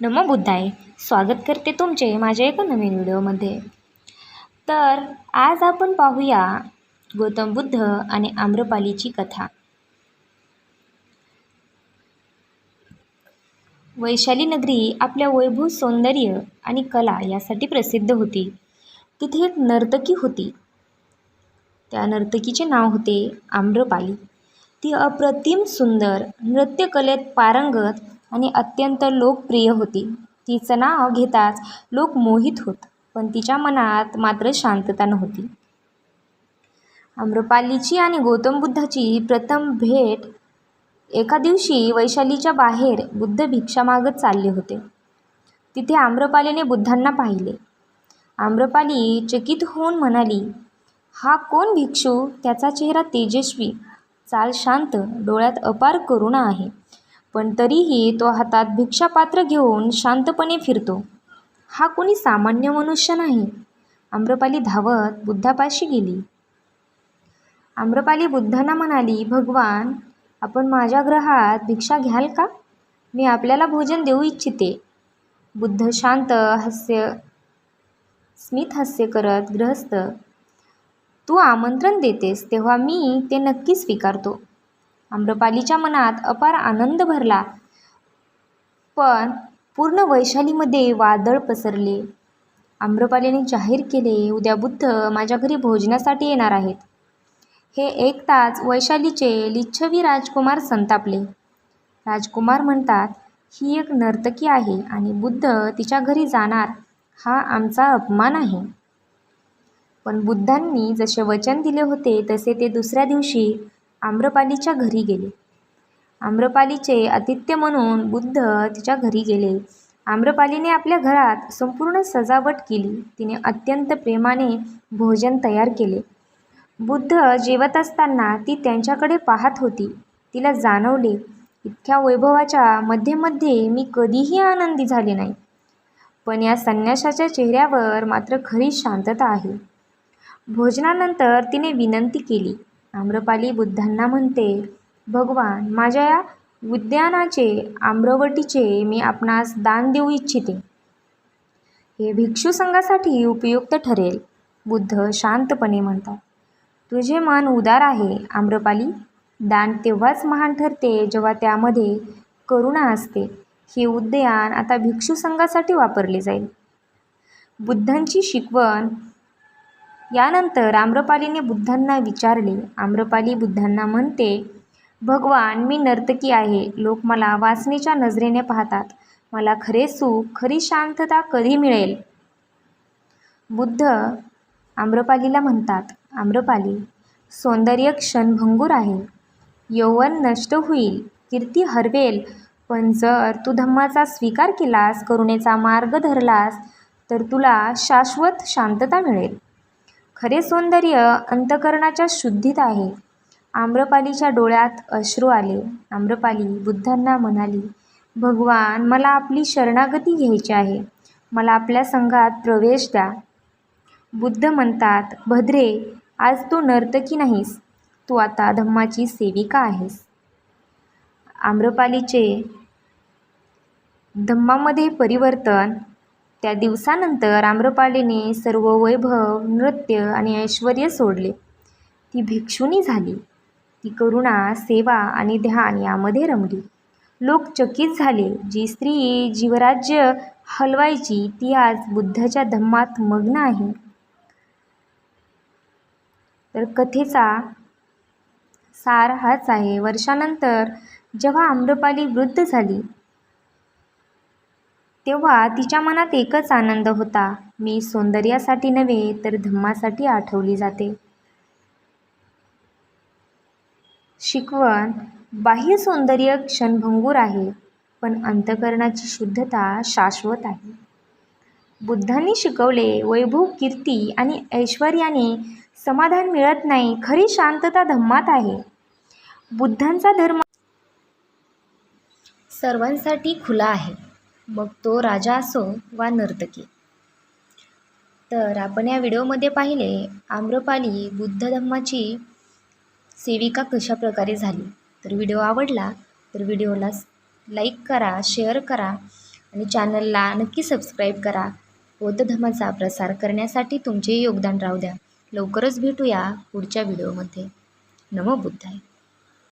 नमो बुद्धाय. स्वागत करते तुमचे माझ्या एका नवीन व्हिडिओमध्ये. तर आज आपण पाहूया गौतम बुद्ध आणि आम्रपालीची कथा. वैशाली नगरी आपल्या वैभव सौंदर्य आणि कला यासाठी प्रसिद्ध होती. तिथे एक नर्तकी होती. त्या नर्तकीचे नाव होते आम्रपाली. ती अप्रतिम सुंदर नृत्यकलेत पारंगत आणि अत्यंत लोकप्रिय होती. तिचं नाव घेताच लोक मोहित होत पण तिच्या मनात मात्र शांतता नव्हती. आम्रपालीची आणि गौतम बुद्धाची प्रथम भेट एका दिवशी वैशालीच्या बाहेर बुद्ध भिक्षा मागत चालले होते. तिथे आम्रपालीने बुद्धांना पाहिले. आम्रपाली चकित होऊन म्हणाली हा कोण भिक्षू? त्याचा चेहरा तेजस्वी चाल शांत डोळ्यात अपार करुणा आहे. पण तरीही तो हातात भिक्षापात्र घेऊन शांतपणे फिरतो. हा कोणी सामान्य मनुष्य नाही. आम्रपाली धावत बुद्धापाशी गेली. आम्रपाली बुद्धांना म्हणाली भगवान आपण माझ्या ग्रहात भिक्षा घ्याल का? मी आपल्याला भोजन देऊ इच्छिते. बुद्ध शांत हास्य स्मित हास्य करत ग्रहस्थ तू आमंत्रण देतेस तेव्हा मी ते नक्की स्वीकारतो. आम्रपालीच्या मनात अपार आनंद भरला. पण पूर्ण वैशालीमध्ये वादळ पसरले. आम्रपालीने जाहीर केले उद्या बुद्ध माझ्या घरी भोजनासाठी येणार आहेत. हे ऐकताच वैशालीचे लिच्छवी राजकुमार संतापले. राजकुमार म्हणतात ही एक नर्तकी आहे आणि बुद्ध तिच्या घरी जाणार हा आमचा अपमान आहे. पण बुद्धांनी जसे वचन दिले होते तसे ते दुसऱ्या दिवशी आम्रपालीच्या घरी गेले. आम्रपालीचे आतिथ्य म्हणून बुद्ध तिच्या घरी गेले. आम्रपालीने आपल्या घरात संपूर्ण सजावट केली. तिने अत्यंत प्रेमाने भोजन तयार केले. बुद्ध जेवत असताना ती त्यांच्याकडे पाहत होती. तिला जाणवले इतक्या वैभवाच्या मध्येमध्ये मी कधीही आनंदी झाले नाही. पण या संन्याशाच्या चेहऱ्यावर मात्र खरी शांतता आहे. भोजनानंतर तिने विनंती केली आम्रपाली बुद्धांना म्हणते भगवान माझ्या या उद्यानाचे आम्रवटीचे मी आपणास दान देऊ इच्छिते. हे भिक्षू संघासाठी उपयुक्त ठरेल बुद्ध शांतपणे म्हणतात. तुझे मन उदार आहे आम्रपाली. दान तेव्हाच महान ठरते जेव्हा त्यामध्ये करुणा असते. हे उद्यान आता भिक्षू संघासाठी वापरले जाईल. बुद्धांची शिकवण यानंतर आम्रपालीने बुद्धांना विचारले. आम्रपाली बुद्धांना म्हणते भगवान मी नर्तकी आहे. लोक मला वासनेच्या नजरेने पाहतात. मला खरे सुख खरी शांतता कधी मिळेल? बुद्ध आम्रपालीला म्हणतात आम्रपाली सौंदर्य क्षणभंगूर आहे. यौवन नष्ट होईल कीर्ती हरवेल. पण जर तू धम्माचा स्वीकार केलास करुणेचा मार्ग धरलास तर तुला शाश्वत शांतता मिळेल. खरे सौंदर्य अंतकरणाच्या शुद्धीत आहे. आम्रपालीच्या डोळ्यात अश्रू आले. आम्रपाली बुद्धांना म्हणाली भगवान मला आपली शरणागती घ्यायची आहे. मला आपल्या संघात प्रवेश द्या. बुद्ध म्हणतात भद्रे आज तू नर्तकी नाहीस. तू आता धम्माची सेविका आहेस. आम्रपालीचे धम्मामध्ये परिवर्तन त्या दिवसानंतर आम्रपालीने सर्व वैभव नृत्य आणि ऐश्वर सोडले. ती भिक्षुनी झाली. ती करुणा सेवा आणि ध्यान यामध्ये रमली. लोक चकित झाले. जी स्त्री जीवराज्य हलवायची ती आज बुद्धाच्या धम्मात मग्न आहे. तर कथेचा सार हाच आहे. वर्षानंतर जेव्हा आम्रपाली वृद्ध झाली तेव्हा तिच्या मनात एकच आनंद होता. मी सौंदर्यासाठी नव्हे तर धम्मासाठी आठवली जाते. शिकवण बाह्य सौंदर्य क्षणभंगूर आहे पण अंतकरणाची शुद्धता शाश्वत आहे. बुद्धांनी शिकवले वैभव कीर्ती आणि ऐश्वर्याने समाधान मिळत नाही खरी शांतता धम्मात आहे. बुद्धांचा धर्म सर्वांसाठी खुला आहे. मग तो राजा असो वा नर्तकी. तर आपण या व्हिडिओमध्ये पाहिले आम्रपाली बुद्ध धम्माची सेविका कशा प्रकारे झाली. तर व्हिडिओ आवडला तर व्हिडिओला लाईक करा शेअर करा आणि चॅनलला नक्की सबस्क्राईब करा. बौद्ध धर्माचा प्रसार करण्यासाठी तुमचेही योगदान राहू द्या. लवकरच भेटूया पुढच्या व्हिडिओमध्ये. नमो बुद्धाय.